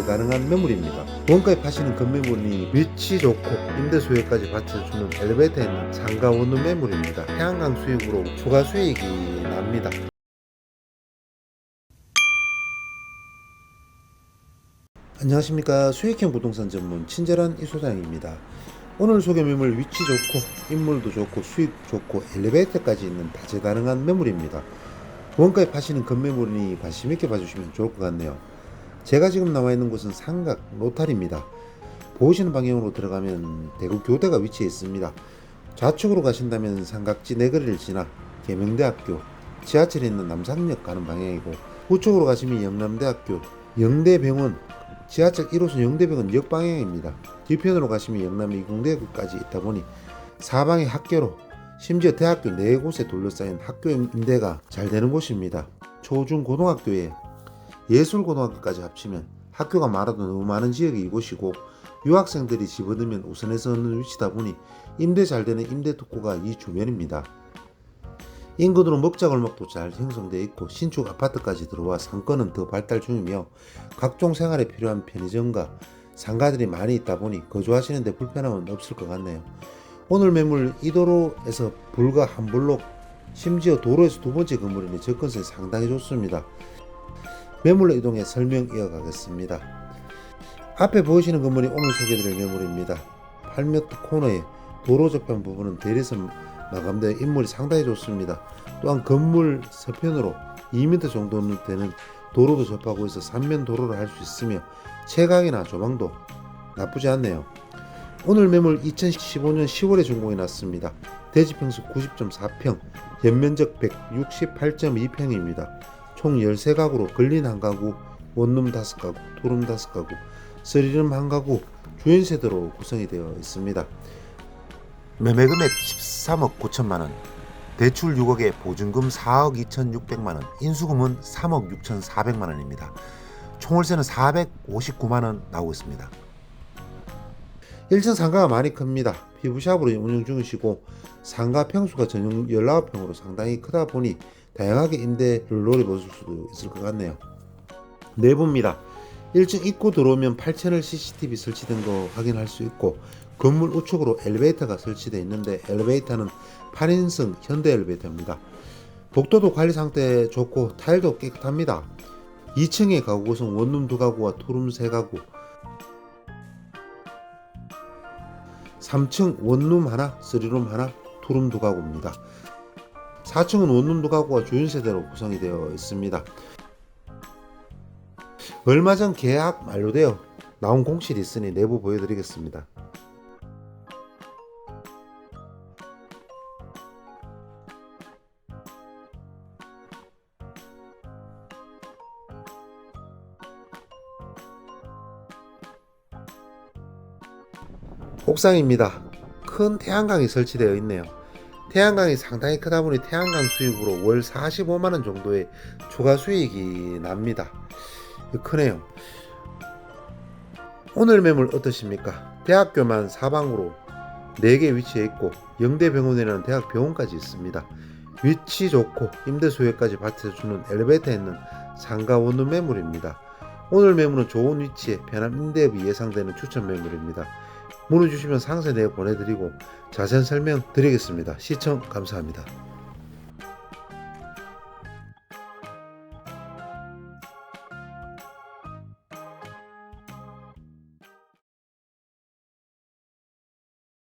다재 다능한 매물입니다. 원가에 파시는 건매물이 위치 좋고 임대 수요까지 받쳐주는 엘리베이터에 있는 상가 원룸 매물입니다. 태양광 수익으로 추가 수익이 납니다. 안녕하십니까 수익형 부동산 전문 친절한 이 소장입니다. 오늘 소개 매물 위치 좋고 인물도 좋고 수익 좋고 엘리베이터까지 있는 다재다능한 매물입니다. 원가에 파시는 건매물이니 관심 있게 봐주시면 좋을 것 같네요. 제가 지금 나와 있는 곳은 삼각 로탈입니다. 보시는 방향으로 들어가면 대구 교대가 위치해 있습니다. 좌측으로 가신다면 삼각지 내거리를 지나 계명대학교 지하철에 있는 남산역 가는 방향이고 우측으로 가시면 영남대학교 영대병원 지하철 1호선 영대병원 역 방향입니다. 뒤편으로 가시면 영남 이공대까지 있다 보니 사방의 학교로 심지어 대학교 네 곳에 둘러싸인 학교 임대가 잘 되는 곳입니다. 초중 고등학교에 예술고등학교까지 합치면 학교가 많아도 너무 많은 지역이 이곳이고 유학생들이 집어들면 우선해서 얻는 위치다 보니 임대 잘 되는 임대 특구가 이 주변입니다. 인근으로 먹자골목도 잘 형성되어 있고 신축 아파트까지 들어와 상권은 더 발달 중이며 각종 생활에 필요한 편의점과 상가들이 많이 있다 보니 거주하시는데 불편함은 없을 것 같네요. 오늘 매물 이도로에서 불과 한 블록 심지어 도로에서 두 번째 건물이니 접근성이 상당히 좋습니다. 매물로 이동해 설명 이어가겠습니다. 앞에 보이시는 건물이 오늘 소개드릴 매물입니다. 8m 코너에 도로 접한 부분은 대리선 마감되어 인물이 상당히 좋습니다. 또한 건물 서편으로 2m 정도 되는 도로도 접하고 있어 3면 도로를 할 수 있으며 채광이나 조망도 나쁘지 않네요. 오늘 매물 2015년 10월에 준공이 났습니다. 대지평수 90.4평, 연면적 168.2평입니다. 총 13가구로 근린 한 가구, 원룸 5가구, 투룸 5가구, 쓰리룸 한 가구, 주인 세대로 구성이 되어 있습니다. 매매 금액 13억 9천만 원, 대출 6억에 보증금 4억 2,600만 원, 인수금은 3억 6,400만 원입니다. 총월세는 459만 원 나오고 있습니다. 1층 상가가 많이 큽니다. 피부샵으로 운영 중이시고 상가 평수가 전용 19평으로 상당히 크다 보니 다양하게 임대를 노려볼 수도 있을 것 같네요. 내부입니다. 1층 입구 들어오면 8채널 CCTV 설치된 거 확인할 수 있고 건물 우측으로 엘리베이터가 설치되어 있는데 엘리베이터는 8인승 현대 엘리베이터입니다. 복도도 관리 상태 좋고 타일도 깨끗합니다. 2층의 가구 구성 원룸 두 가구와 투룸 세 가구 3층 원룸 하나, 쓰리룸 하나, 투룸 두 가구입니다. 4층은 원룸 두 가구와 주인 세대로 구성이 되어 있습니다. 얼마 전 계약 만료되어 나온 공실이 있으니 내부 보여드리겠습니다. 옥상입니다. 큰 태양광이 설치되어 있네요. 태양광이 상당히 크다 보니 태양광 수익으로 월 45만 원 정도의 추가 수익이 납니다. 크네요. 오늘 매물 어떠십니까? 대학교만 사방으로 4개 위치해 있고 영대병원이라는 대학 병원까지 있습니다. 위치 좋고 임대 수요까지 받쳐주는 엘리베이터에 있는 상가 원룸 매물입니다. 오늘 매물은 좋은 위치에 편한 임대업이 예상되는 추천 매물입니다. 문의 주시면 상세 내역 보내드리고 자세한 설명 드리겠습니다. 시청 감사합니다.